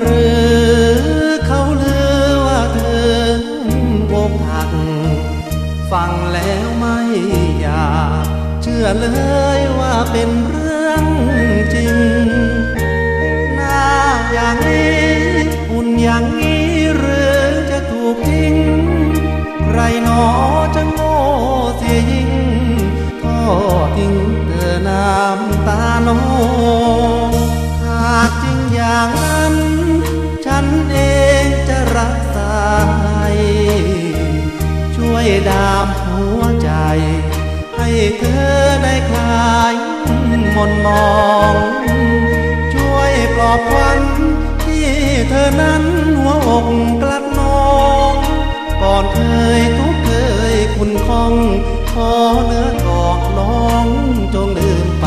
หรือเขาลือว่าเธออกหัก ฟังแล้วไม่อยากเชื่อเลยว่าเป็นเรื่องจริง หน้าอย่างนี้หุ่นอย่างนี้หรือจะถูกทิ้ง ใครหนอ เธอได้คลายหมนมอง ช่วยปลอบควันที่เธอนั้นหัวอกกลัดนอง ก่อนเคยทุกเคยคุณคองขอเนื้อกอดน้องจงลืมไป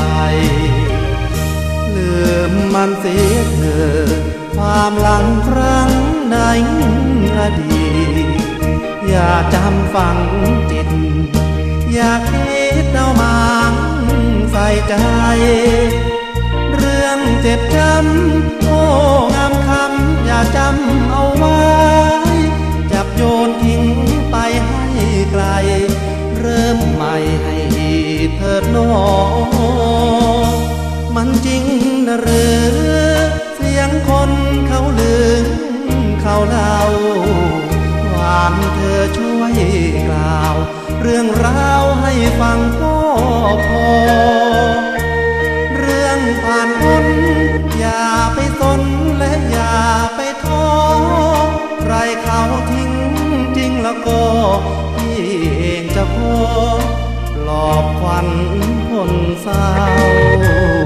ลืมมันเสียเถิดความหลังครั้งในอดีตอย่าจำฝังจิต อย่าคิดเอามา ใส่ใจ เรื่องเจ็บช้ำโอ้งามคำอย่าจำเอาไว้ จับโยนทิ้งไปให้ไกล เริ่มใหม่ให้เถิดนอมันจริงนะหรือ เสียงคนเขาลือเขาเล่าหวานเธอช่วยกล่าว เรื่องราวให้ฟังก็ เขาทิ้งจริงแล้วก็พี่เองจะพอหลอบควันคนเศร้า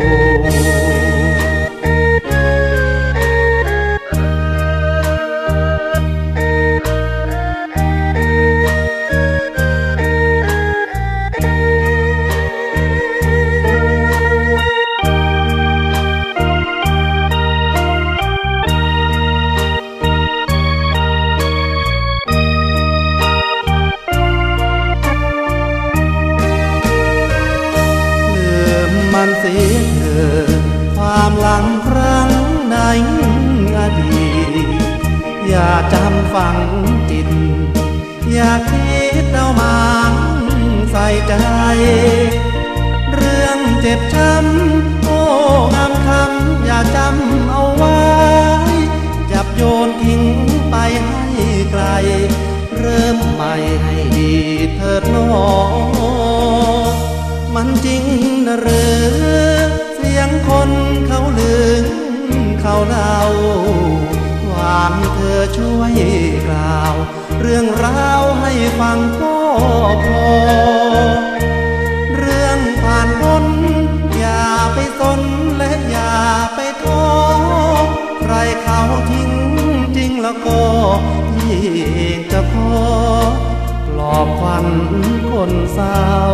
มมันเสียเถิดความหลังครั้งในอดีตอย่าจำฝังจิต อย่าคิดเอามาใส่ใจ เรื่องเจ็บช้ำโอ้งามคำอย่าจำเอาไว้ จับโยนทิ้งไปให้ไกล เริ่มใหม่ให้ดีเถิดหนอ มันจริงนะหรือเสียงคนเขาลือเขาเล่าหวานเธอช่วยกล่าว เรื่องราวให้ฟังก็พอ เรื่องผ่านพ้นอย่าไปสนและอย่าไปท้อใครเขาทิ้งจริงแล้วก็พี่งจะพอปลอบควันคนเศร้า